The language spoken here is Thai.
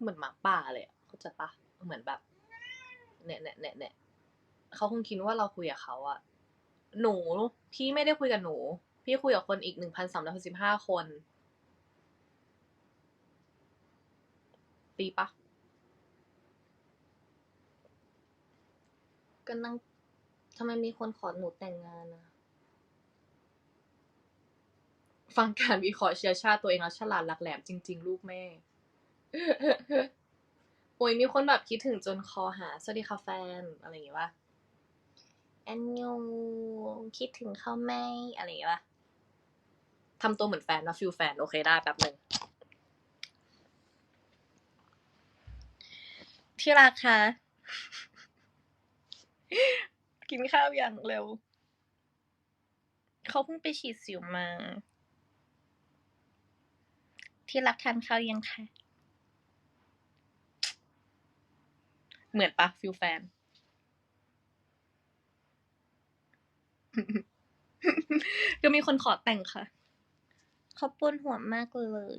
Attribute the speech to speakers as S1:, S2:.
S1: เหมือนหมาป่าเลยอะเข้าใจปะเหมือนแบบเนี่ยเนี่ยเนี่ยเนี่ยเขาคงคิดว่าเราคุยกับเขาอะหนูพี่ไม่ได้คุยกับหนู พี่คุยกับคนอีกหนึ่งพันสามร้อยสิบห้าคน ตีปะก็นั่งทำไมมีคนขอหนูแต่งงานอะฟังการวิเคราะห์เชื้อชาติตัวเองแล้วฉลาดหลักแหลมจริง ๆ ลูกแม่ โอ้ยมีคนแบบคิดถึงจนคอหา สวัสดีค่ะแฟน อะไรอย่างงี้ปะแอนยูคิดถึงเขาไหมอะไรอย่างงี้ปะทำตัวเหมือนแฟนนะฟิลแฟน โอเคได้แป๊บหนึ่งที่รักคะกินข้าวอย่างเร็ว เขาเพิ่งไปฉีดสิวมา ที่รักทานข้าวยังคะ เหมือนปะฟิลแฟน ก็มีคนขอแต่งค่ะเขาปวดหัวมากเลย